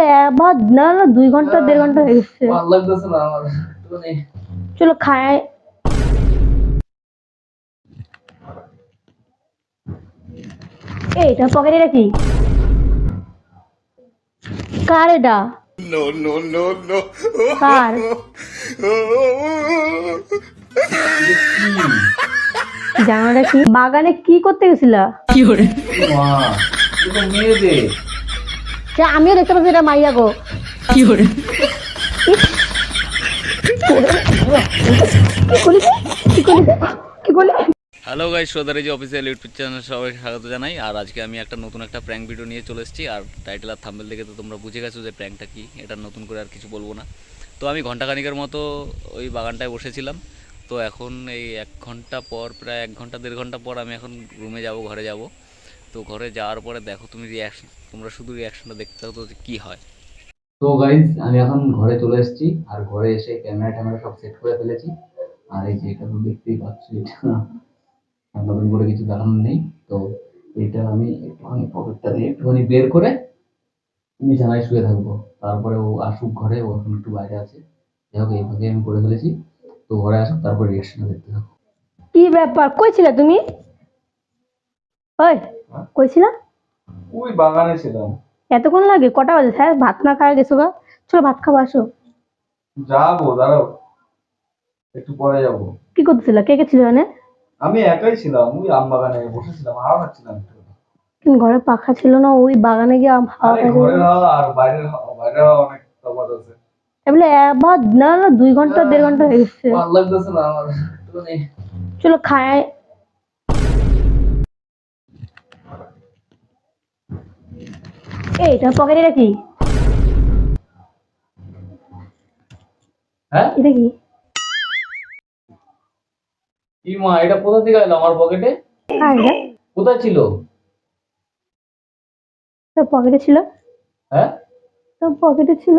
বলে একবার না না দুই ঘণ্টা দেড় ঘণ্টা হয়ে গেছে। ভালো লাগতেছে না আমার। একটুখানি চলো খায় এইটা পকেটে রাখি। কার এটা. কার? জানাটা কি? বাগানে কি করতে গেছিলা? মা এটা মেয়েদের। সে আমিও দেখতে পাচ্ছি এটা মাইয়া গো। কি করলি কি করলি কি করলি হ্যালো গাইস সোদারি যে অফিসিয়াল ইউটিউব চ্যানেল সবাইকে স্বাগত জানাই। আর আজকে আমি একটা নতুন একটা প্র্যাঙ্ক ভিডিও নিয়ে চলে এসেছি। আর টাইটেল আর থাম্বেল দেখে তো তোমরা বুঝে গেছো যে প্র্যাঙ্কটা কি। এটা নতুন করে আর কিছু বলব না। তো আমি ঘন্টাখানিকের মতো ওই বাগানটায় বসেছিলাম। তো এখন এই এক ঘণ্টা পর প্রায় এক ঘণ্টা দেড় ঘণ্টা পর আমি এখন রুমে যাব ঘরে যাব। তো ঘরে যাওয়ার পরে দেখো তুমি রিয়াকশন তোমরা শুধু রিয়াকশনটা দেখতে হতো যে কী হয়। তো গাইজ আমি এখন ঘরে চলে এসেছি আর ঘরে এসে ক্যামেরা ট্যামেরা সব সেট করে ফেলেছি। আর এই যে এটা তো দেখতেই পাচ্ছ এটা নতুন করে কিছু দেখানো নেই। তো এটা আমি একটুখানি পকেটটা দিয়ে একটুখানি বের করে বিছানায় শুয়ে থাকব। তারপরে ও আসুক ঘরে ও এখন একটু বাইরে আছে। যাই হোক এইভাবে আমি করে ফেলেছি। তো ঘরে আসুক তারপর রিয়াকশনটা দেখতে থাকো। কি ব্যাপার? কই ছিলা তুমি? ওই কই ছিলা ওই বাগানে ছিলাম। এতক্ষণ লাগে? কটা বাজে? হ্যাঁ ভাত না খাওয়া গেছো গা? চলো ভাত খাব আসো। যাব দাঁড়াও। একটু পরে যাব। কি করতেছিলা? কে কে ছিল আমি একাই ছিলাম ওই আম বাগানে বসেছিলাম হাওয়া খাচ্ছিলাম কিন্তু ঘরে পাখা ছিল না ওই বাগানে গিয়ে আম হাওয়া ঘরের হাওয়া আর বাইরের হাওয়া বাইরের হাওয়া অনেক তফাৎ আছে। না না দুই ঘণ্টা দেড় ঘণ্টা হয়ে গেছে। ভালো লাগতেছে না আমার। চলো খায় এইটা পকেটে রাখি হ্যাঁ? এটা কি? কি মা এটা কোথা থেকে এলো আমার পকেটে কোথায় ছিল? তোর পকেটে ছিল? হ্যাঁ? তোর পকেটে ছিল?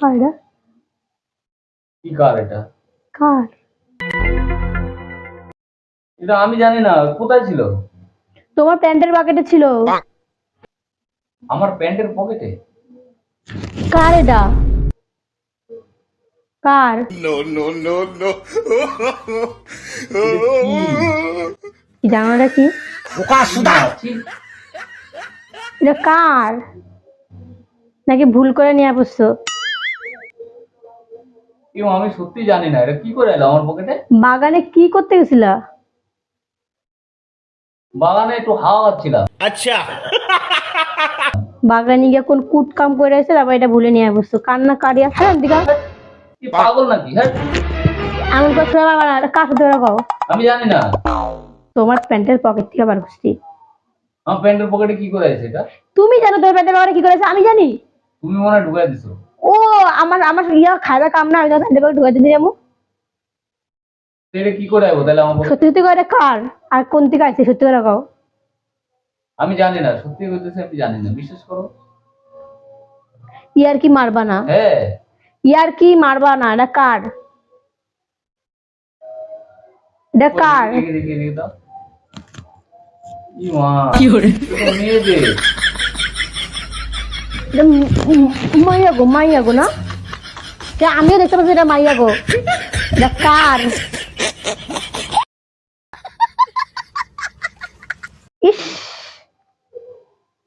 কার এটা? কি কার এটা? কার? এটা আমি জানি না কোথায় ছিল? তোমার প্যান্টের পকেটে ছিল। আমার প্যান্টের পকেটে কার এটা? কার? নো নো নো নো জানোটা কি? বোকা সুদা! এটা কার? নাকি ভুল করে নিয়ে বসছো? কেউ আমি সত্যি জানি না এটা কি করে এলো আমার পকেটে বাগানে কি করতে গেছিলা? বাগানে একটু হাওয়া খাচ্ছিলাম। আচ্ছা। বাগানে গিয়ে কোন কুট কাম করে এসে তারপর এটা ভুলে নিয়ে বসছো কান্না কারিয়া হ্যাঁ পাগল নাকি হ্যাঁ? এমন করে বাবা কার কও? আমি জানি না। তোমার প্যান্টের পকেট থেকে বার করছি। আমার প্যান্টের পকেটে কি করে আছে এটা? তুমি জানো তোমার প্যান্টের পকেটে কি করেছে আমি জানি। তুমি মনে ঢুকাই দিছো। ও আমার আমার ইয়া খায়দা কাম না আমি তোমার প্যান্টের পকেটে ঢুকাই এটা কি করে আইবো তাহলে আমার সত্যি সত্যি করে কার? আর কোন থেকে আসছে সত্যি করে কও। আমি জানি না সত্যি বলতেছি আমি জানি না বিশ্বাস করো। ইয়ার কি মারবা না? হ্যাঁ। ইয়ার কি মারবা না? এটা কার? এটা কার? মাইয়া গো মাইয়া গো না? আমিও দেখতে পাচ্ছি এটা মাইয়া গো। এটা কার?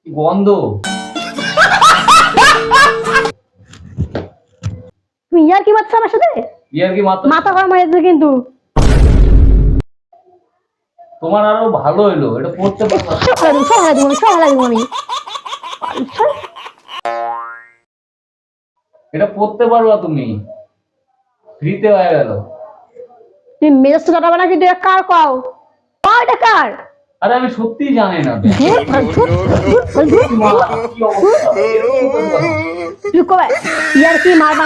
গন্ধ। ইয়ার কি মারছো আমার সাথে? ইয়ার কি মাথা গরম হয়ে যাচ্ছে কিন্তু। তোমার আরও ভালো হইল এটা পড়তে পারবা হালাই দেবো দেবো আমি দেবো এটা পড়তে পারবা তুমি। ফ্রিতে হয়ে গেল। তুমি মেজাজ তো কাটাবে না কিন্তু এটা কার কও? কার? আরে আমি সত্যিই জানি না? এরকম ইয়ার কি মারবা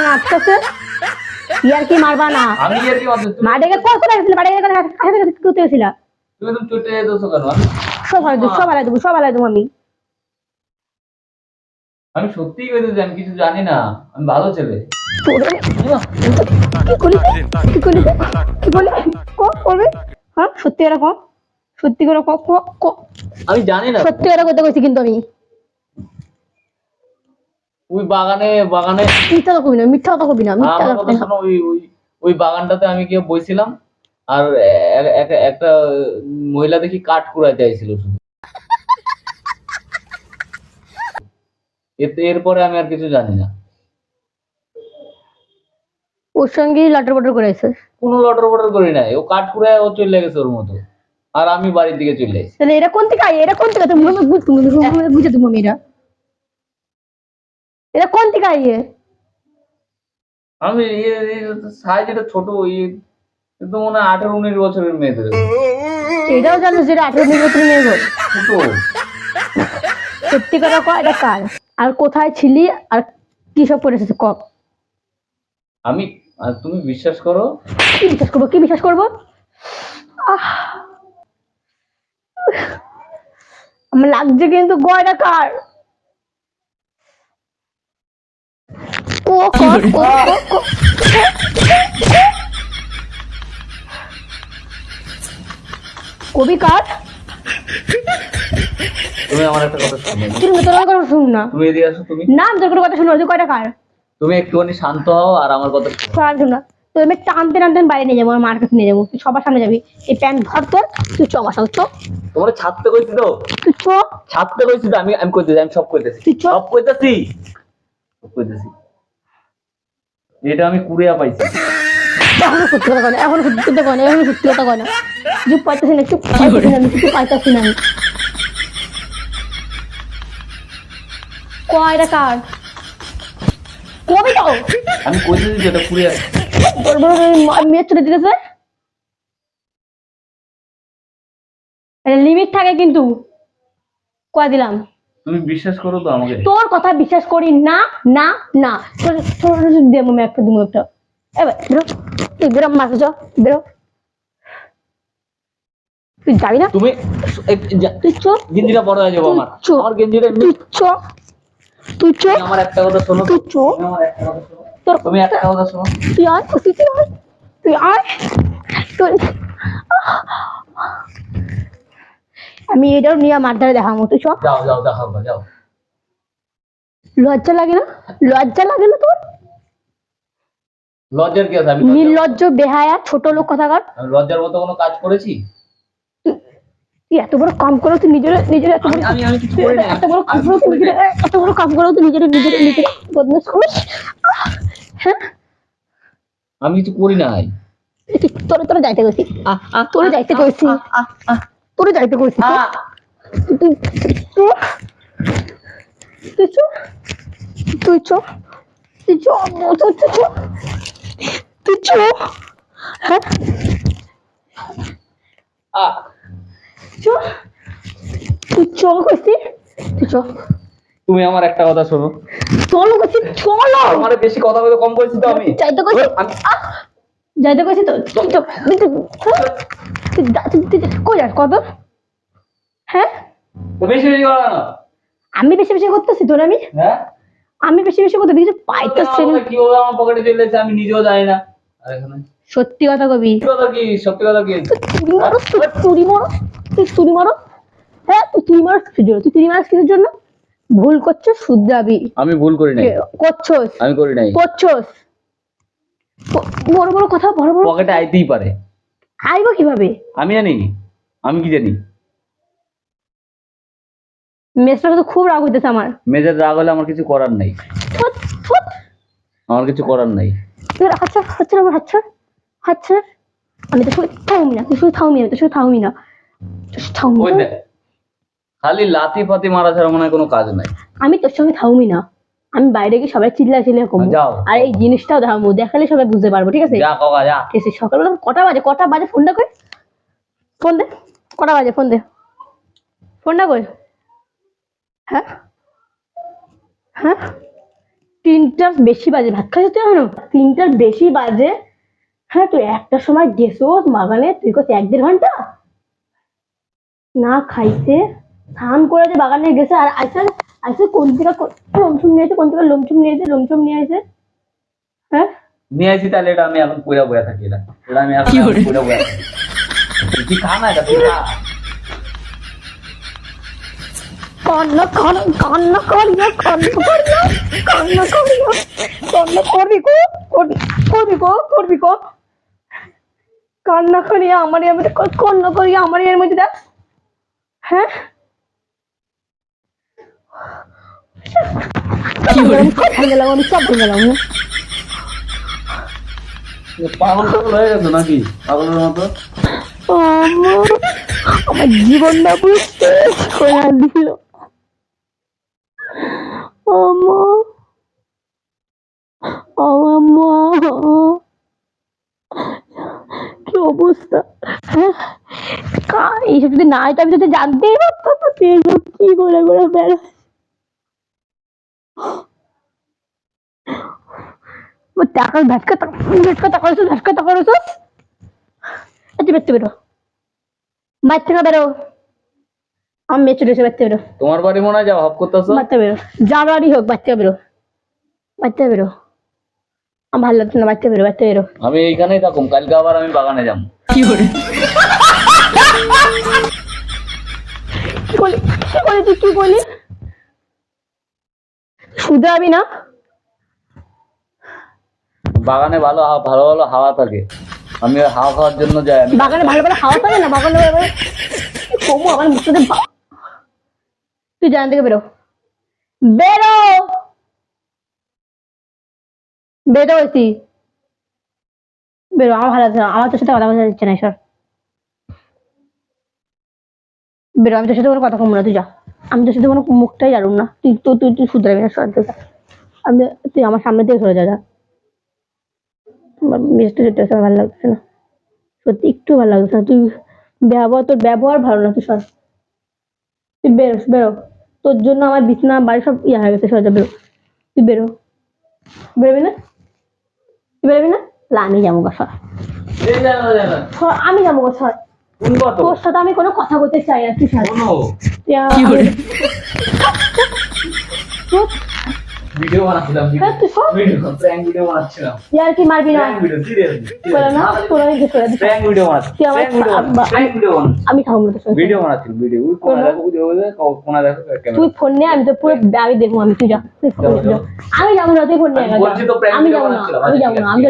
ইয়ার কি মারবা না আমি ইয়ার কি কাছে তুমি চটে কেন? আমি সব হালাই দেবো সব হালাই দেবো সব হালাই দেবো আমি। আমি সত্যিই কইতেছি আমি কিছু জানি না। আমি ভালো ছেলে। কি করলি? কি করলি? কি করলি? হ্যাঁ সত্যি করে কম সত্যি করে আমি জানি না। সত্যি করে করতে কইছি কিন্তু আমি। ওই বাগানে বাগানে মিথ্যা কথা কবি না মিথ্যা কথা কবি না মিথ্যা কথা কথা শোনো ওই ওই ওই বাগানটাতে আমি গিয়ে বইছিলাম আর একটা মহিলা দেখি কাঠ কুড়াইতে চাইছিল শুধু। এরপরে আমি আর কিছু জানি না। ওর সঙ্গে লাটার বাটার করে আছে কোনো লটর বটর করি নাই ও কাঠ কুড়ায় ও চলে গেছে ওর মতো। আর আমি বাড়ির দিকে চলে এসেছি তাহলে এরা কোন থেকে এরা কোন থেকে? তুমি বুঝ তুমি তুমি এরা। এরা কোন থেকে আইয়ে আমি সাইজ এটা ছোট ওই কিন্তু মনে হয় আঠারো উনিশ বছরের মেয়েদের এটাও জানো যে আঠেরো নির্বাচন নিয়ে গো। সত্যি কথা কয় এটা কার? আর কোথায় ছিলি? আর কি সব করেছিস ক আমি আর তুমি বিশ্বাস করো? কি বিশ্বাস করব? কি বিশ্বাস করব? আহ। আমার লাগছে কিন্তু গয়না কার? ও। কবি কার? তুমি আমার একটা কথা শুনো। কথা না। তুমি এদিকে আসো তুমি। না তোর কোনো কথা শুনো কয়টা কার? তুমি একটুখানি শান্ত হও আর আমার কথা শোনো। কার শুন না। তোর আমি টানতে টানতে বাইরে নিয়ে যাব আমার মার কাছে নিয়ে যাব। তুই সবার সামনে যাবি। এই প্যান্ট ধর তোর তুই চ আমার চ। তোমার ছাড়তে কইছি তো? তুই চ। ছাড়তে কইছি তো আমি আমি কইতেছি আমি সব কইতেছি। তুই। সব কইতেছি? সব কইতেছি। এটা আমি কুড়িয়া পাইছি। এখনও সত্যি কথা কয় না এখনও সত্যি কথা কয় না এখনও সত্যি কথা কয় না। চুপ পাইতেছি না চুপ পাইতেছি না আমি চুপ পাইতেছি না আমি। কয়টা কার? কবি তো আমি কইতেছি যে এটা কুড়িয়া বড় বড় মেয়ে চলে দিতেছে লিমিট থাকে কিন্তু। কয় দিলাম? তুমি বিশ্বাস করো তো আমাকে। তোর কথা বিশ্বাস করি না না না। তোর তোর দেবো আমি একটা দিব একটা। এবার বেরো। তুই বেরো মাসে চ বেরো। তুই যাবি না? তুমি তুই চ গেঞ্জিটা বড় হয়ে যাব আমার। আমার গেঞ্জিটা তুই চ তুই চ। আমার একটা কথা শোনো। তুই চ। তুমি আমার একটা কথা শোনো। তোর তুমি একটা কথা শোনো। তুই আয় তুই তুই আয়। তুই আয়। তুই আমি এটাও নিয়ে মার ধারে দেখাবো তুই চ। যাও যাও দেখাও না, যাও। লজ্জা লাগে না? লজ্জা লাগে না তোর? লজ্জার কি আছে? আমি নির্লজ্জ বেহায়া ছোট লোক কথাকার? আমি লজ্জার মতো কোনো কাজ করেছি? এত বড় কাম করো তুই নিজের নিজের এত বড় আমি আমি আমি কিছু করি না। এত বড় কাম করো তুই নিজের এত বড় কাম করো তুই নিজের নিজের নিজের বদমাস করিস। হ্যাঁ? আমি কিছু করি নাই। তুই তোরে তোরে যাইতে গেছি তোরে যাইতে কইছি। তোরে যাইতে কইছি। তুই তুই চো। তুই চো। তুই চো তুই চো। তুই চো। হ্যাঁ? চো তুই চো কইছি। তুই চো তুমি আমার একটা কথা শোনো। চলো কইছি চলো। আমার বেশি কথা বলতে কম করেছি তো আমি। যাইতে যাইতে তো কই যাস কত হ্যাঁ? বেশি বেশি কথা না। আমি বেশি বেশি করতেছি তোর আমি? হ্যাঁ? আমি বেশি বেশি করতে কিছু পাইতেছি না কীভাবে আমার পকেটে চলে আমি নিজেও জানি না। আর সত্যি কথা কবি। সত্যি কথা কি? সত্যি কথা কি? মারো তুই মারো। হ্যাঁ তুই মারো কিসের জন্য। তুই মারো কিসের জন্য? ভুল করছ শুধরাবি। আমি ভুল করি নাই। করছোস? আমি করি নাই। করছোস? বড় বড় কথা বড় বড় পকেটে আইতেই পারে। আইব কীভাবে? আমি জানি। আমি কি জানি? তো খুব রাগ হইতেছে আমার। মেজাজ রাগ হলে আমার কিছু করার নাই। আমার কিছু করার নাই। তুই হাত ছাড় হাত ছাড় আমার হাত ছাড়। হাত ছাড়। আমি তো শুধু থাউমি না তুই শুধু থাউমি না তুই শুধু থাউমি না। ওই দেখ খালি লাতি ফাতি মারা ছাড়া মনে হয় কোনো কাজ নাই। আমি তোর সঙ্গে থাউমি না। আমি বাইরে গিয়ে সবাই চিল্লা চিল্লা কমবো যাও। আর এই জিনিসটাও দেখালে সবাই বুঝতে পারব ঠিক আছে? যা কাকা যা। ঠিক আছে সকালবেলা কটা বাজে? কটা বাজে? ফোনটা কই? ফোন দে। কটা বাজে? ফোন দে। ফোনটা কই? হ্যাঁ? হ্যাঁ? তিনটার বেশি বাজে। ভাত খাইছো তুই এখনও? তিনটার বেশি বাজে। হ্যাঁ তুই একটার সময় গেছোস বাগানে তুই কস এক দেড় ঘণ্টা? না খাইছে স্নান করে যে বাগানে গেছে আর আইসে আইসে কোন থেকে কোন- লোমচুম নিয়ে আসে কোন থেকে লোমচুম নিয়ে আসে লোমচুম নিয়ে আসে হ্যাঁ? নিয়ে আসি তাহলে এটা আমি এখন পুরা বয়া থাকি এটা। এটা আমি এখন পুরা বয়া থাকি। তুই খা না এটা তুই খা। কান্না করিয়া করিয়া করবি করবি করবি কান্না আমার এর মধ্যে কান্না করি আমার এর মধ্যে দেখ। হ্যাঁ? আমার জীবনটা পুরো শেষ করে দিল। আমার আমার মা কি অবস্থা? হ্যাঁ? এইসব যদি না এটা আমি যদি জানতেই পারতাম না তুই এইসব কি করে করে বেড়াস। ও টাকা ঝাটকা ঝাটকা টাকা ঝাটকা টাকা রয়েছে আচ্ছা বেরতে বেরো বাড়ি থেকে বেরো। আমার মেয়ে চলে এসে বাড়তে বেরো। তোমার বাড়ি মনে হয় যা হপ করতেছো? বাচ্চা বেরো। যার বাড়ি হোক বাচ্চা বেরো। বাচ্চা বেরো। আমার ভালো লাগছে না বাচ্চা বেরো বাচ্চা বেরো। আমি এইখানেই থাকুম কালকে আবার আমি বাগানে যাব। কি বলি? কি বলি তুই? কি বলি? শুধরাবি না। বাগানে ভালো ভালো ভালো হাওয়া থাকে। আমি হাওয়া খাওয়ার জন্য যাই আমি বাগানে ভালো ভালো হাওয়া থাকে না? বাগানে ভালো ভালো কমু আমার মুখটা বা- তুই জান থেকে বেরো। বেরো! বেরো বেরো আমার ভালো না। আমার তোর সাথে কথা বলতে দিচ্ছে না সর। বেরো আমি তোর সাথে কোনো কথা কমবো না তুই যা। আমি তোর সাথে কোনো মুখটাই জানুম না। তুই তো তুই তুই শুধরাবি না সর যা। আমি তুই আমার সামনে থেকে সরে যা যা। মিষ্টি যেতে আমার ভালো লাগছে না। সত্যি একটু ভালো লাগছে না। তুই ব্যবহার তোর ব্যবহার ভালো না তুই সর। তুই বেরো বেরো। তোর জন্য আমার বিছনা বাড়ি সব ইয়ে হয়ে গেছে সর যা বেরো। তুই বেরো। বেরোবি না? তুই বেরোবি না? আমি যাব গা সর আমি যাব গা সর? তোর সাথে আমি কোনো কথা বলতে চাই না তুই ভিডিও বানাচ্ছিলাম হ্যাঁ, তুই সর ভিডিও বানাচ্ছিলাম। ইয়ার কি মারবি না? ভিডিও না ভিডিও বানাচ্ছি তুই ভিডিও বানাচ্ছি আমি খাব না ভিডিও বানাচ্ছি ভিডিও কোনা দেখো ভিডিও কোনা দেখো ক্যামেরা তুই ফোন নিয়ে আমি তো পুরো আমি দেখব আমি তুই যা। আমি যাব না তুই ফোন নিয়ে আমি যাব না আমি আচ্ছা, যাব না আমি